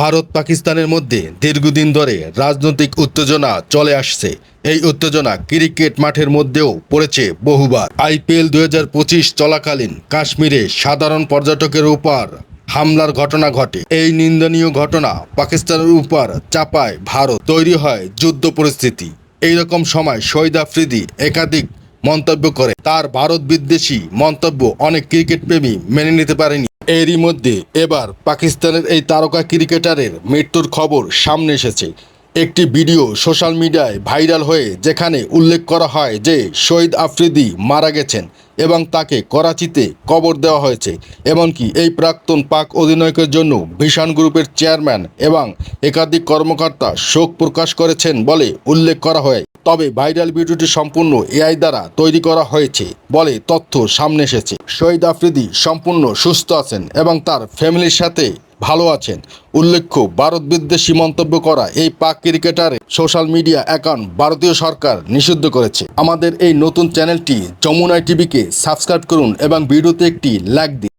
ভারত পাকিস্তানের মধ্যে দীর্ঘদিন ধরে রাজনৈতিক উত্তেজনা চলে আসছে। এই উত্তেজনা ক্রিকেট মাঠের মধ্যেও পড়েছে বহুবার। আইপিএল দুই হাজার পঁচিশ চলাকালীন কাশ্মীরে সাধারণ পর্যটকের উপর হামলার ঘটনা ঘটে। এই নিন্দনীয় ঘটনা পাকিস্তানের উপর চাপায় ভারত। তৈরি হয় যুদ্ধ পরিস্থিতি। এই রকম সময় শহীদ আফ্রিদি একাধিক মন্তব্য করে। তার ভারত বিদ্বেষী মন্তব্য অনেক ক্রিকেট প্রেমী মেনে নিতে পারেনি। এরই মধ্যে এবার পাকিস্তানের এই তারকা ক্রিকেটারের মৃত্যুর খবর সামনে এসেছে। একটি ভিডিও সোশ্যাল মিডিয়ায় ভাইরাল হয়ে যেখানে উল্লেখ করা হয় যে শহীদ আফ্রিদি মারা গেছেন এবং তাকে করাচিতে কবর দেওয়া হয়েছে। এমনকি এই প্রাক্তন পাক অধিনায়কের জন্য ভিশান গ্রুপের চেয়ারম্যান এবং একাধিক কর্মকর্তা শোক প্রকাশ করেছেন বলে উল্লেখ করা হয়। তবে ভাইরাল ভিডিওটি সম্পূর্ণ এআই দ্বারা তৈরি করা হয়েছে বলে তথ্য সামনে এসেছে। শহীদ আফ্রিদি সম্পূর্ণ সুস্থ আছেন এবং তার ফ্যামিলির সাথে ভালো আছেন। উল্লেখ্য, ভারত বিদ্বেষী মন্তব্য করা এই পাক ক্রিকেটারের সোশ্যাল মিডিয়া অ্যাকাউন্ট ভারতীয় সরকার নিষিদ্ধ করেছে। আমাদের এই নতুন চ্যানেলটি যমুনাই টিভিকে সাবস্ক্রাইব করুন এবং ভিডিওতে একটি লাইক দিন।